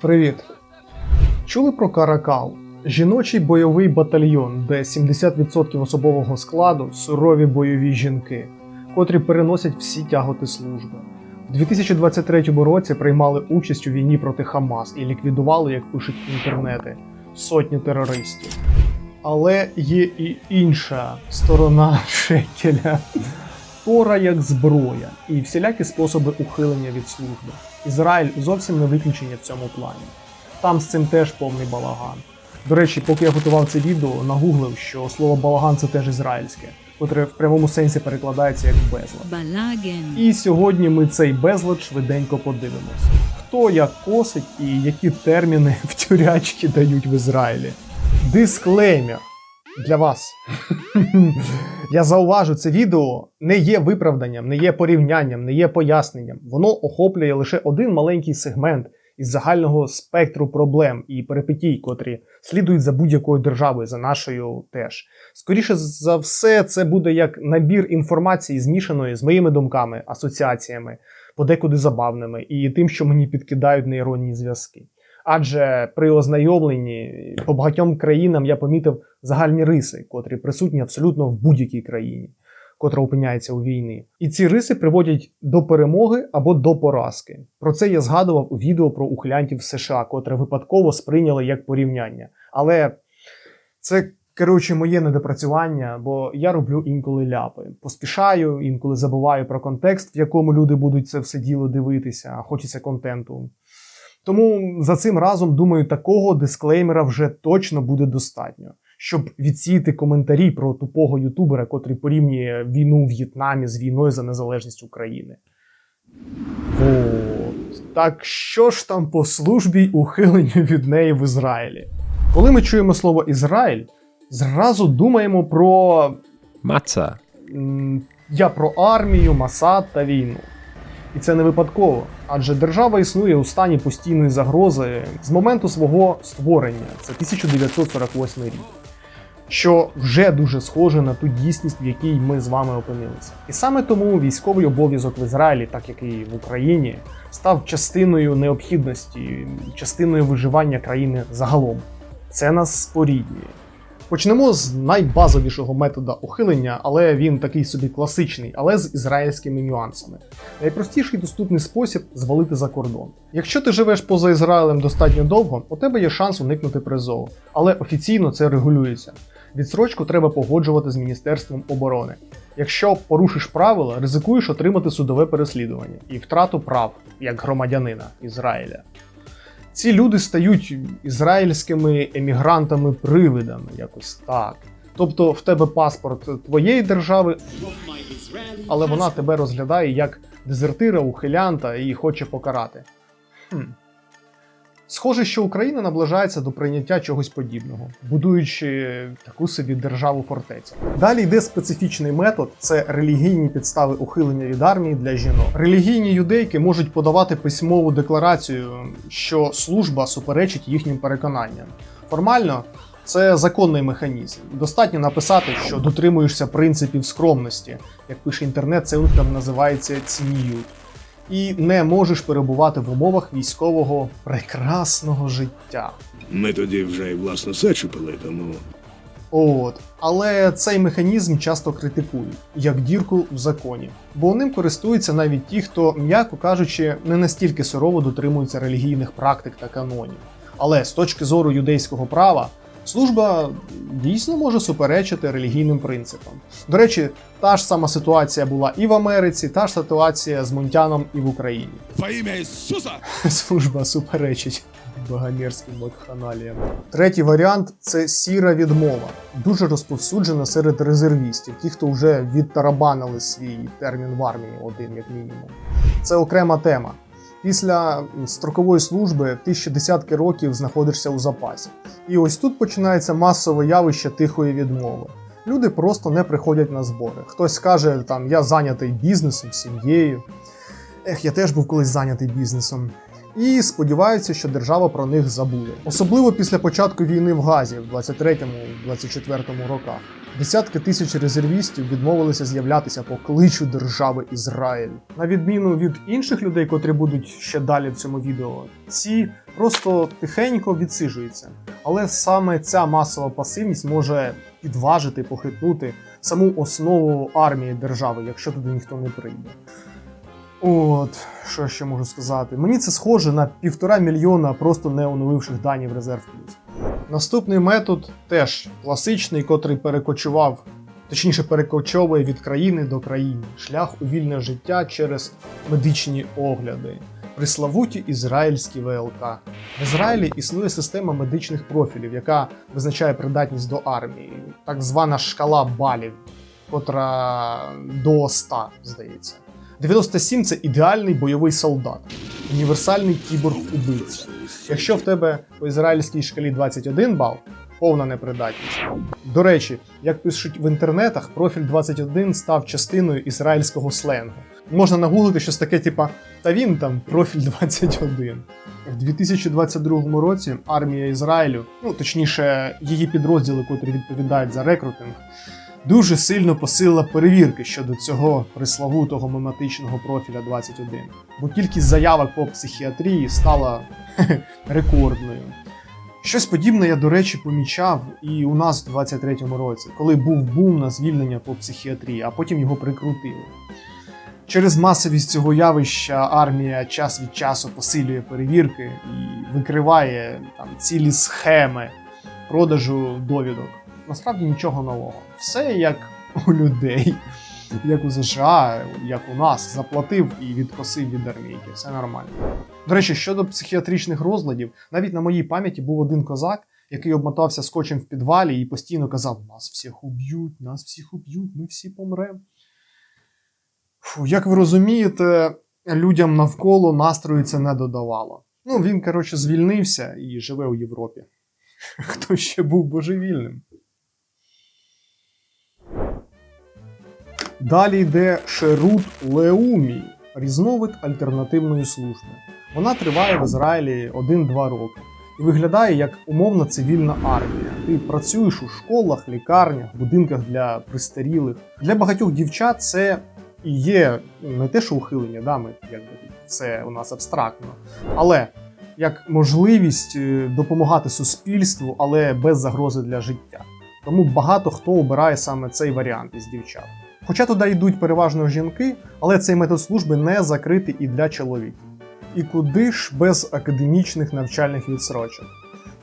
Привіт. Чули про Каракал? Жіночий бойовий батальйон, де 70% особового складу сурові бойові жінки, котрі переносять всі тяготи служби. У 2023 році приймали участь у війні проти Хамас і ліквідували, як пишуть інтернети, сотні терористів. Але є і інша сторона шекеля. Тора як зброя і всілякі способи ухилення від служби. Ізраїль зовсім не виключення в цьому плані. Там з цим теж повний балаган. До речі, поки я готував це відео, нагуглив, що слово балаган це теж ізраїльське, котре в прямому сенсі перекладається як безлад. Балаген. І сьогодні ми цей безлад швиденько подивимось. Хто як косить і які терміни в тюрячки дають в Ізраїлі. Дисклеймер для вас. Я зауважу, це відео не є виправданням, не є порівнянням, не є поясненням. Воно охоплює лише один маленький сегмент із загального спектру проблем і перипетій, котрі слідують за будь-якою державою, за нашою теж. Скоріше за все, це буде як набір інформації, змішаної з моїми думками, асоціаціями, подекуди забавними, і тим, що мені підкидають нейронні зв'язки. Адже при ознайомленні по багатьом країнам я помітив загальні риси, котрі присутні абсолютно в будь-якій країні, котра опиняється у війні. І ці риси приводять до перемоги або до поразки. Про це я згадував у відео про ухилянтів США, котре випадково сприйняли як порівняння. Але це. Коротше, моє недопрацювання, бо я роблю інколи ляпи. Поспішаю, інколи забуваю про контекст, в якому люди будуть це все діло дивитися, а хочеться контенту. Тому за цим разом, думаю, такого дисклеймера вже точно буде достатньо, щоб відсіяти коментарі про тупого ютубера, котрий порівнює війну в В'єтнамі з війною за незалежність України. От. Так що ж там по службі й ухиленню від неї в Ізраїлі? Коли ми чуємо слово Ізраїль, зразу думаємо про Маца. Я про армію, Масад та війну. І це не випадково, адже держава існує у стані постійної загрози з моменту свого створення, це 1948 рік, що вже дуже схоже на ту дійсність, в якій ми з вами опинилися. І саме тому військовий обов'язок в Ізраїлі, так як і в Україні, став частиною необхідності, частиною виживання країни загалом. Це нас споріднює. Почнемо з найбазовішого метода ухилення, але він такий собі класичний, але з ізраїльськими нюансами. Найпростіший доступний спосіб звалити за кордон. Якщо ти живеш поза Ізраїлем достатньо довго, у тебе є шанс уникнути призову, але офіційно це регулюється. Відсрочку треба погоджувати з Міністерством оборони. Якщо порушиш правила, ризикуєш отримати судове переслідування і втрату прав як громадянина Ізраїля. Ці люди стають ізраїльськими емігрантами-привидами, якось так. Тобто в тебе паспорт твоєї держави, але вона тебе розглядає як дезертира, ухилянта і хоче покарати. Хм. Схоже, що Україна наближається до прийняття чогось подібного, будуючи таку собі державу фортецю. Далі йде специфічний метод це релігійні підстави ухилення від армії для жінок. Релігійні юдейки можуть подавати письмову декларацію, що служба суперечить їхнім переконанням. Формально це законний механізм. Достатньо написати, що дотримуєшся принципів скромності, як пише інтернет, це там називається цніють. І не можеш перебувати в умовах військового прекрасного життя. Ми тоді вже й власну сечупили, тому От, але цей механізм часто критикують як дірку в законі, бо ним користуються навіть ті, хто, м'яко кажучи, не настільки сурово дотримуються релігійних практик та канонів. Але з точки зору юдейського права, служба дійсно може суперечити релігійним принципам. До речі, та ж сама ситуація була і в Америці, та ж ситуація з Мунтяном і в Україні. во ім'я Ісуса! Служба суперечить богомерзьким вакханаліям. Третій варіант це сіра відмова, дуже розповсюджена серед резервістів, ті, хто вже відтарабанили свій термін в армії, один як мінімум. Це окрема тема. Після строкової служби ти ще десятки років знаходишся у запасі. І ось тут починається масове явище тихої відмови. Люди просто не приходять на збори. Хтось каже, там я зайнятий бізнесом, сім'єю. Ех, я теж був колись зайнятий бізнесом. І сподіваються, що держава про них забуде. Особливо після початку війни в Газі в 23-24 роках. Десятки тисяч резервістів відмовилися з'являтися по кличу держави Ізраїль. На відміну від інших людей, котрі будуть ще далі в цьому відео, ці просто тихенько відсиджуються. Але саме ця масова пасивність може підважити, похитнути саму основу армії держави, якщо туди ніхто не прийде. От, що ще можу сказати? Мені це схоже на півтора мільйона просто не оновивших дані в резерв плюс. Наступний метод теж класичний, котрий перекочував, точніше перекочовує від країни до країни. Шлях у вільне життя через медичні огляди. Приславуті ізраїльські ВЛК. В Ізраїлі існує система медичних профілів, яка визначає придатність до армії, так звана шкала балів, котра до 100, здається. 97 це ідеальний бойовий солдат, універсальний кіборг-убивця. Якщо в тебе по ізраїльській шкалі 21 бал, повна непридатність. До речі, як пишуть в інтернетах, профіль 21 став частиною ізраїльського сленгу. Можна нагуглити щось таке, типа та він там профіль 21. В 2022 році армія Ізраїлю, ну точніше, її підрозділи, котрі відповідають за рекрутинг, дуже сильно посилила перевірки щодо цього приславутого мематичного профіля 21, бо кількість заявок по психіатрії стала рекордною. Щось подібне я, до речі, помічав і у нас в 23-му році, коли був бум на звільнення по психіатрії, а потім його прикрутили. Через масовість цього явища армія час від часу посилює перевірки і викриває там цілі схеми продажу довідок. Насправді нічого нового. Все як у людей, як у США, як у нас, заплатив і відкосив від армійки. Все нормально. До речі, щодо психіатричних розладів, навіть на моїй пам'яті був один козак, який обмотався скотчем в підвалі і постійно казав: Нас всіх уб'ють, нас всіх уб'ють, ми всі помремо. Як ви розумієте, людям навколо настрою це не додавало. Ну, він, коротше, звільнився і живе у Європі. Хто ще був божевільним? Далі йде Шерут Леумі, різновид альтернативної служби. Вона триває в Ізраїлі 1-2 роки і виглядає як умовна цивільна армія. Ти працюєш у школах, лікарнях, будинках для престарілих. Для багатьох дівчат це і є не те, що ухилення, да, ми якби це у нас абстрактно, але як можливість е, допомагати суспільству, але без загрози для життя. Тому багато хто обирає саме цей варіант із дівчат. Хоча туди йдуть переважно жінки, але цей метод служби не закритий і для чоловіків. І куди ж без академічних навчальних відсрочок?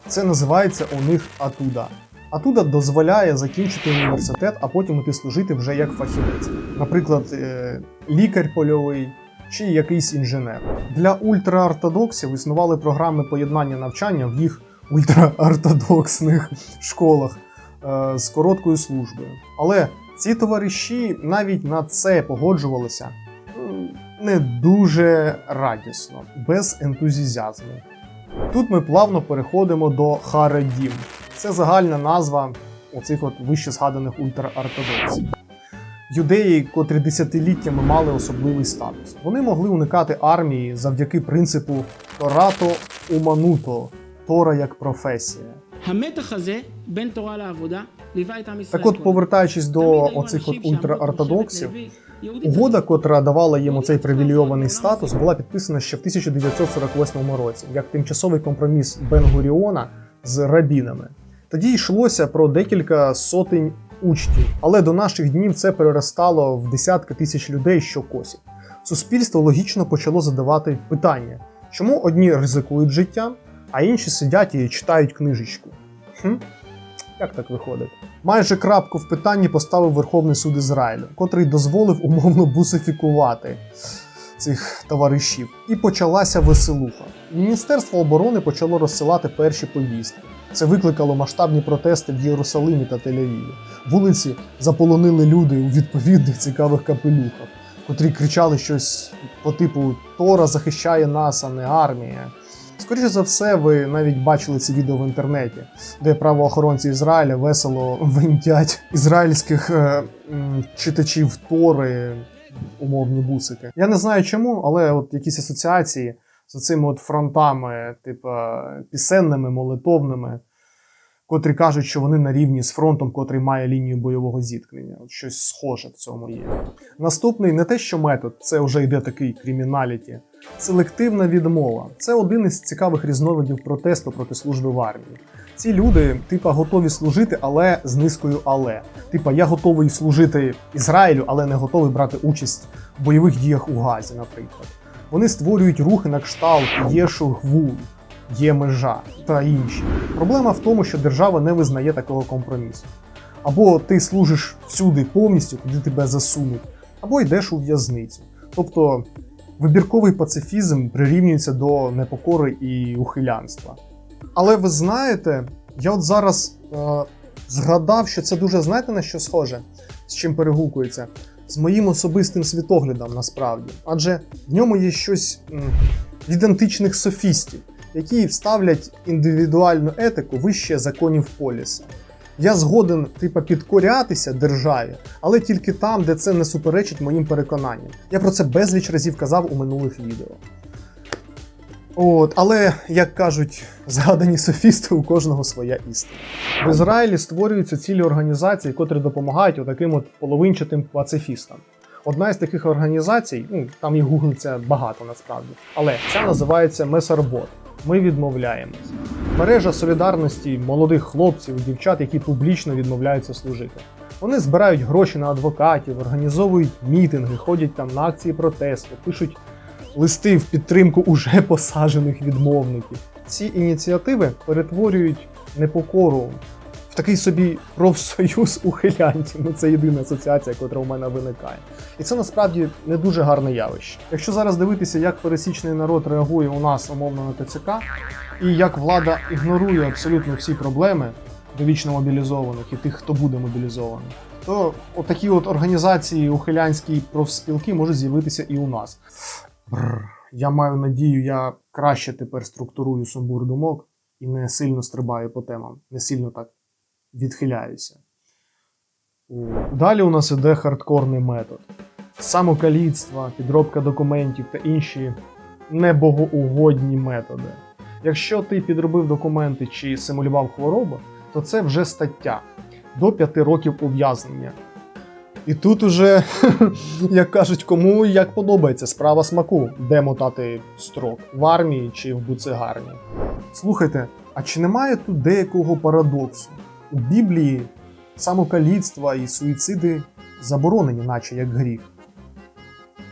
Це називається у них атуда. Атуда дозволяє закінчити університет, а потім іти служити вже як фахівець, наприклад, е, лікар польовий чи якийсь інженер. Для ультраортодоксів існували програми поєднання навчання в їх ультраортодоксних школах е, з короткою службою. Але ці товариші навіть на це погоджувалися не дуже радісно, без ентузіазму. Тут ми плавно переходимо до Харадім. Це загальна назва оцих от вище згаданих ультраортодоксів. Юдеї, котрі десятиліттями мали особливий статус, вони могли уникати армії завдяки принципу Торато Умануто, Тора як професія. Хаметахазе бен Тора так от, повертаючись до оцих от ультраортодоксів, угода, котра давала їм оцей привілейований статус, була підписана ще в 1948 році, як тимчасовий компроміс Бенгуріона з рабінами. Тоді йшлося про декілька сотень учнів, але до наших днів це переростало в десятки тисяч людей, що косять. Суспільство логічно почало задавати питання, чому одні ризикують життя, а інші сидять і читають книжечку. Хм? Як так виходить? Майже крапку в питанні поставив Верховний суд Ізраїлю, котрий дозволив умовно бусифікувати цих товаришів. І почалася веселуха. Міністерство оборони почало розсилати перші повістки. Це викликало масштабні протести в Єрусалимі та Тель-Авіві. Вулиці заполонили люди у відповідних цікавих капелюхах, котрі кричали щось по типу Тора захищає нас, а не армія. Скоріше за все, ви навіть бачили ці відео в інтернеті, де правоохоронці Ізраїля весело винтять ізраїльських е, м, читачів Тори, умовні бусики. Я не знаю чому, але от якісь асоціації з цими от фронтами, типу, пісенними, молитовними, котрі кажуть, що вони на рівні з фронтом, котрий має лінію бойового зіткнення. От щось схоже в цьому є. Наступний не те, що метод, це вже йде такий криміналіті. Селективна відмова це один із цікавих різновидів протесту проти служби в армії. Ці люди, типа, готові служити, але з низкою але. Типа, я готовий служити Ізраїлю, але не готовий брати участь в бойових діях у Газі, наприклад. Вони створюють рухи на кшталт Єшу Гвуль, є межа та інші. Проблема в тому, що держава не визнає такого компромісу. Або ти служиш всюди повністю, куди тебе засунуть, або йдеш у в'язницю. Тобто вибірковий пацифізм прирівнюється до непокори і ухилянства. Але ви знаєте, я от зараз е, згадав, що це дуже знаєте на що схоже, з чим перегукується? З моїм особистим світоглядом насправді. Адже в ньому є щось м, від античних софістів, які ставлять індивідуальну етику вище законів поліса. Я згоден, типа, підкорятися державі, але тільки там, де це не суперечить моїм переконанням. Я про це безліч разів казав у минулих відео. От, але як кажуть згадані софісти, у кожного своя істина. В Ізраїлі створюються цілі організації, котрі допомагають отаким от половинчатим пацифістам. Одна із таких організацій, ну там їх гуглиться багато насправді, але ця називається Месарбот. Ми відмовляємося. Мережа солідарності молодих хлопців і дівчат, які публічно відмовляються служити. Вони збирають гроші на адвокатів, організовують мітинги, ходять там на акції протесту, пишуть листи в підтримку уже посаджених відмовників. Ці ініціативи перетворюють непокору такий собі профсоюз ухилянтів. Ну це єдина асоціація, яка у мене виникає. І це насправді не дуже гарне явище. Якщо зараз дивитися, як пересічний народ реагує у нас умовно на ТЦК, і як влада ігнорує абсолютно всі проблеми довічно мобілізованих і тих, хто буде мобілізований, то отакі от організації ухилянські профспілки можуть з'явитися і у нас. Бррр. Я маю надію, я краще тепер структурую сумбур думок і не сильно стрибаю по темам, не сильно так відхиляюся. Далі у нас іде хардкорний метод. Самокаліцтво, підробка документів та інші небогоугодні методи. Якщо ти підробив документи чи симулював хворобу, то це вже стаття до 5 років ув'язнення. І тут уже, як кажуть, кому як подобається справа смаку, де мотати строк в армії чи в буцегарні. Слухайте, а чи немає тут деякого парадоксу? У Біблії самокаліцтва і суїциди заборонені, наче як гріх.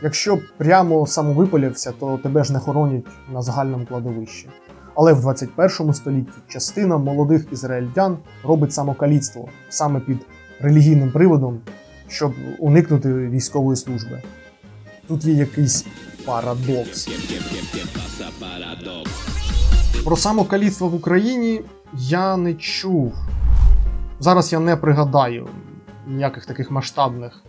Якщо прямо самовипалявся, то тебе ж не хоронять на загальному кладовищі. Але в 21 столітті частина молодих ізраїльтян робить самокаліцтво саме під релігійним приводом, щоб уникнути військової служби. Тут є якийсь парадокс. Про самокаліцтво в Україні я не чув. Зараз я не пригадаю ніяких таких масштабних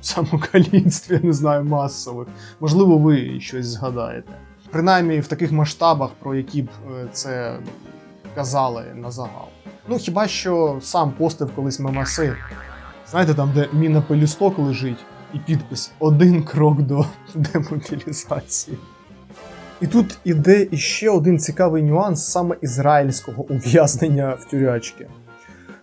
самокаліцтв, я не знаю, масових. Можливо, ви щось згадаєте. Принаймні в таких масштабах, про які б е, це казали на загал. Ну хіба що сам постив колись мемаси. Знаєте, там, де мінопелюсток лежить, і підпис один крок до демобілізації. І тут іде іще один цікавий нюанс саме ізраїльського ув'язнення в тюрячки.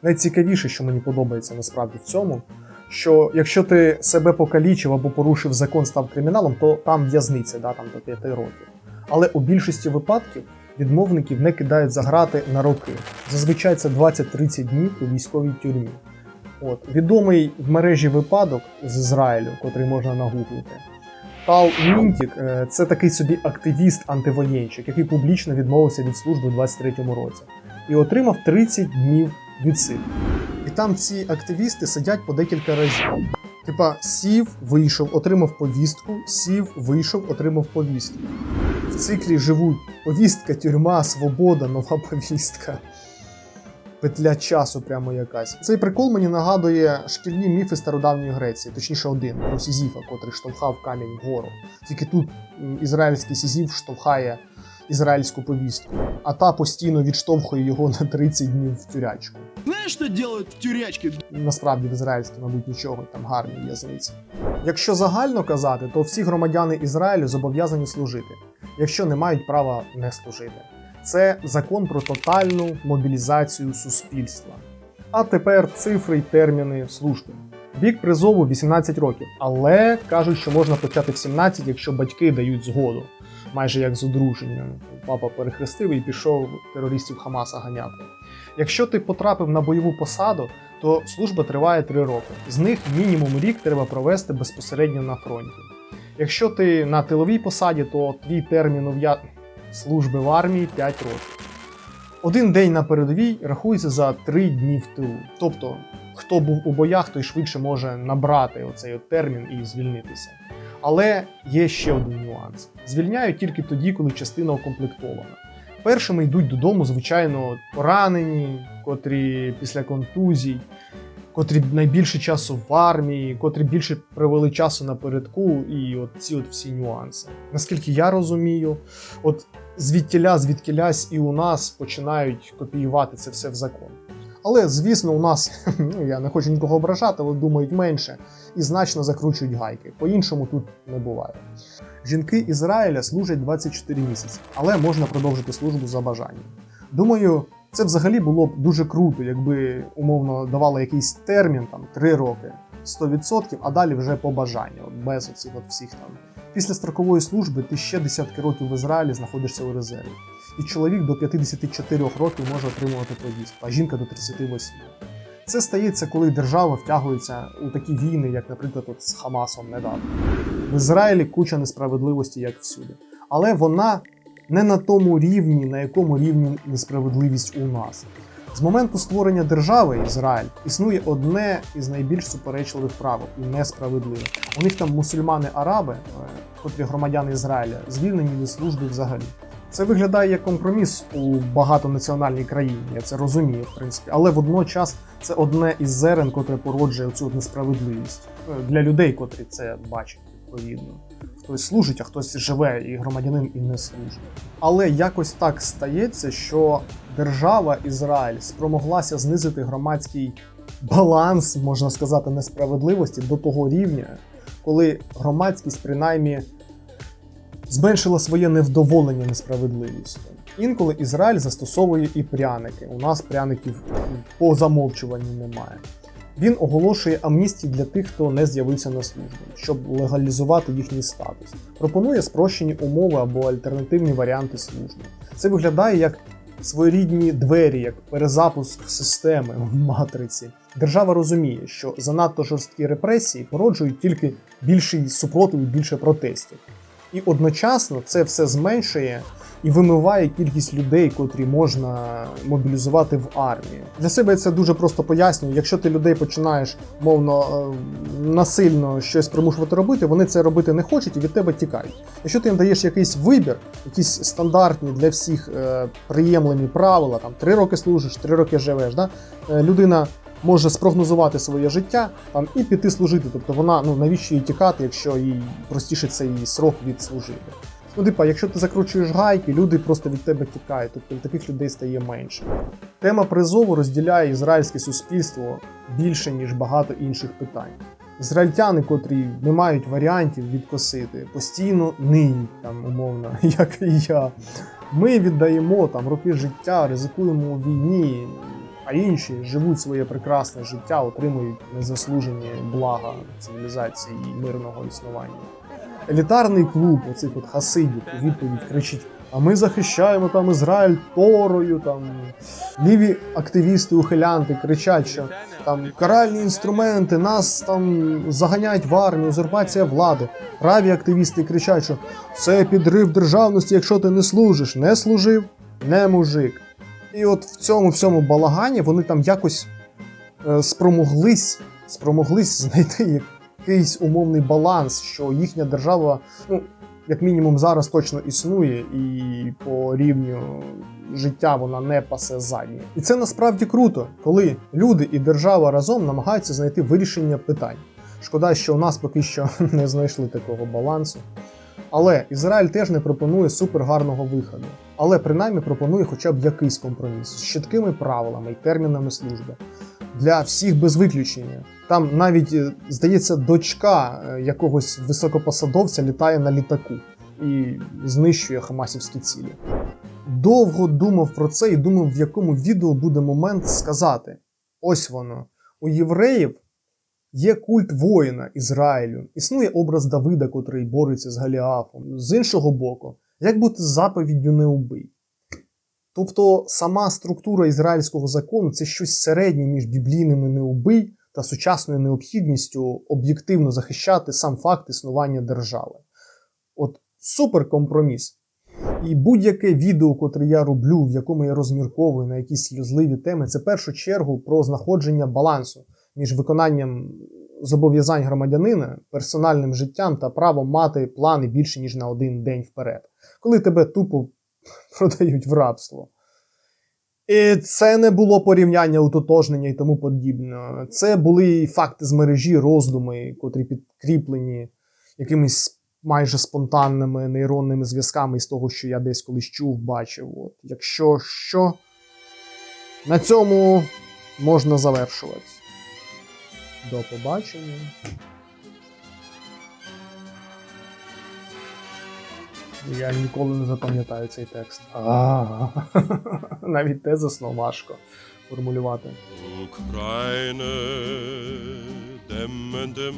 Найцікавіше, що мені подобається насправді в цьому, що якщо ти себе покалічив або порушив закон, став криміналом, то там в'язниця, да, там до 5 років. Але у більшості випадків відмовників не кидають за грати на роки. Зазвичай це 20-30 днів у військовій тюрмі. От відомий в мережі випадок з Ізраїлю, котрий можна нагуглити. Тал Мінтік е, це такий собі активіст-антивоєнчик, який публічно відмовився від служби у 23-му році і отримав 30 днів відсидки. І там ці активісти сидять по декілька разів. Типа сів, вийшов, отримав повістку, сів, вийшов, отримав повістку. В циклі живуть повістка, тюрма, свобода, нова повістка. Петля часу прямо якась. Цей прикол мені нагадує шкільні міфи стародавньої Греції, точніше один про Сізіфа, котрий штовхав камінь вгору. Тільки тут ізраїльський Сізіф штовхає ізраїльську повістку, а та постійно відштовхує його на 30 днів в тюрячку. Знаешь, что делают в тюрячке? Насправді в ізраїльській, мабуть, нічого там гарні в'язниці. Якщо загально казати, то всі громадяни Ізраїлю зобов'язані служити. якщо не мають права не служити. Це закон про тотальну мобілізацію суспільства. А тепер цифри й терміни служби. Вік призову 18 років, але кажуть, що можна почати в 17, якщо батьки дають згоду, майже як з одруженням. Папа перехрестив і пішов терористів Хамаса ганяти. Якщо ти потрапив на бойову посаду, то служба триває 3 роки. З них мінімум рік треба провести безпосередньо на фронті. Якщо ти на тиловій посаді, то твій термін ув'я... служби в армії 5 років. Один день на передовій рахується за 3 дні в тилу. Тобто, хто був у боях, той швидше може набрати оцей от термін і звільнитися. Але є ще один нюанс: звільняють тільки тоді, коли частина укомплектована. Першими йдуть додому, звичайно, поранені, котрі після контузій, котрі найбільше часу в армії, котрі більше провели часу напередку, і от ці от всі нюанси. Наскільки я розумію, от звідтіля, звідкілясь і у нас починають копіювати це все в закон. Але, звісно, у нас, ну я не хочу нікого ображати, але думають менше і значно закручують гайки. По-іншому тут не буває. Жінки Ізраїля служать 24 місяці, але можна продовжити службу за бажанням. Думаю, це взагалі було б дуже круто, якби умовно давали якийсь термін, там 3 роки, 100%, а далі вже по бажанню, без оцих от всіх там. Після строкової служби ти ще десятки років в Ізраїлі знаходишся у резерві. І чоловік до 54 років може отримувати повістку, а жінка до 38. Це стається, коли держава втягується у такі війни, як, наприклад, от з Хамасом недавно. В Ізраїлі куча несправедливості, як всюди. Але вона не на тому рівні, на якому рівні несправедливість у нас. З моменту створення держави Ізраїль існує одне із найбільш суперечливих правил і несправедливе. У них там мусульмани-араби, е, котрі громадяни Ізраїля, звільнені від служби взагалі. Це виглядає як компроміс у багатонаціональній країні, я це розумію, в принципі, але водночас це одне із зерен, котре породжує цю несправедливість Е, для людей, котрі це бачать відповідно. Хтось служить, а хтось живе і громадянин і не служить. Але якось так стається, що держава Ізраїль спромоглася знизити громадський баланс, можна сказати, несправедливості до того рівня, коли громадськість принаймні зменшила своє невдоволення несправедливістю. Інколи Ізраїль застосовує і пряники. У нас пряників по замовчуванню немає. Він оголошує амністії для тих, хто не з'явився на службу, щоб легалізувати їхній статус. Пропонує спрощені умови або альтернативні варіанти служби. Це виглядає як своєрідні двері, як перезапуск системи в матриці. Держава розуміє, що занадто жорсткі репресії породжують тільки більший супротив і більше протестів. І одночасно це все зменшує і вимиває кількість людей, котрі можна мобілізувати в армію. Для себе це дуже просто пояснюю. Якщо ти людей починаєш мовно е, насильно щось примушувати робити, вони це робити не хочуть і від тебе тікають. Якщо ти їм даєш якийсь вибір, якісь стандартні для всіх е, приємлені правила, там три роки служиш, три роки живеш, да? е, людина. Може спрогнозувати своє життя там і піти служити. Тобто вона ну навіщо їй тікати, якщо їй простіше цей срок відслужити. Ну, типа, якщо ти закручуєш гайки, люди просто від тебе тікають, тобто таких людей стає менше. Тема призову розділяє ізраїльське суспільство більше, ніж багато інших питань. Ізраїльтяни, котрі не мають варіантів відкосити, постійно ниють, там, умовно, як і я. Ми віддаємо там роки життя, ризикуємо у війні, а інші живуть своє прекрасне життя, отримують незаслужені блага цивілізації і мирного існування. Елітарний клуб оцих от хасидів у відповідь кричить: а ми захищаємо там Ізраїль Торою. Там ліві активісти, ухилянти кричать, що там каральні інструменти, нас там заганяють в армію, узурпація влади. Праві активісти кричать, що це підрив державності, якщо ти не служиш, не служив, не мужик. І от в цьому всьому балагані вони там якось е, спромоглись, спромоглись знайти якийсь умовний баланс, що їхня держава, ну, як мінімум, зараз точно існує, і по рівню життя вона не пасе задні. І це насправді круто, коли люди і держава разом намагаються знайти вирішення питань. Шкода, що у нас поки що не знайшли такого балансу. Але Ізраїль теж не пропонує супергарного виходу. Але принаймні пропонує хоча б якийсь компроміс з чіткими правилами і термінами служби для всіх без виключення. Там навіть, е, здається, дочка е, якогось високопосадовця літає на літаку. і знищує хамасівські цілі. Довго думав про це і думав, в якому відео буде момент сказати: ось воно. У євреїв є культ воїна Ізраїлю, існує образ Давида, котрий бореться з Галіафом. З іншого боку, як бути заповіддю не убий. Тобто сама структура ізраїльського закону це щось середнє між біблійними не убий та сучасною необхідністю об'єктивно захищати сам факт існування держави. От супер компроміс. І будь-яке відео, котре я роблю, в якому я розмірковую на якісь сльозливі теми, це першу чергу про знаходження балансу між виконанням зобов'язань громадянина, персональним життям та правом мати плани більше ніж на один день вперед, коли тебе тупо продають в рабство. І це не було порівняння утотожнення і тому подібне. Це були факти з мережі, роздуми, котрі підкріплені якимись майже спонтанними нейронними зв'язками із того, що я десь колись чув, бачив. От. Якщо що, на цьому можна завершувати. До побачення. Я ніколи не запам'ятаю цей текст. А, навіть тезисно важко формулювати. Ukraine, dem dem.